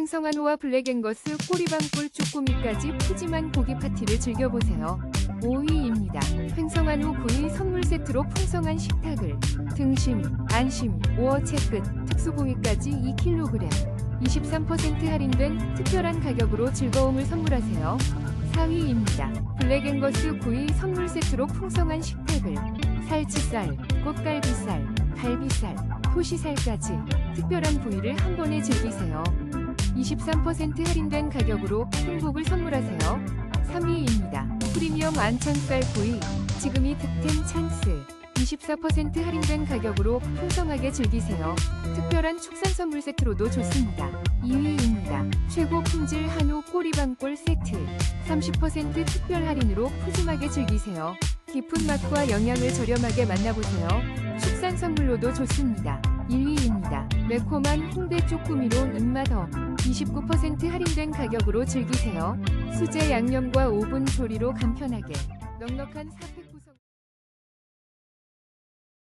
횡성한우와 블랙앵거스 꼬리방꿀 쪼꼬미까지 푸짐한 고기 파티를 즐겨보세요. 5위입니다. 횡성한우 구이 선물 세트로 풍성한 식탁을 등심, 안심, 오어 채 끝, 특수고기까지 2kg 23% 할인된 특별한 가격으로 즐거움을 선물하세요. 4위입니다. 블랙앵거스 구이 선물 세트로 풍성한 식탁을 살치살, 꽃갈비살, 갈비살, 토시살까지 특별한 부위를 한 번에 즐기세요. 23% 할인된 가격으로 행복을 선물하세요. 3위입니다. 프리미엄 안창살 구이 지금이 득템 찬스 24% 할인된 가격으로 풍성하게 즐기세요. 특별한 축산 선물 세트로도 좋습니다. 2위입니다. 최고 품질 한우 꼬리방골 세트 30% 특별 할인으로 푸짐하게 즐기세요. 깊은 맛과 영양을 저렴하게 만나보세요. 축산 선물로도 좋습니다. 1위입니다. 매콤한 홍대 쪼꾸미로 입맛업 29% 할인된 가격으로 즐기세요. 수제 양념과 오븐 조리로 간편하게 넉넉한 사팩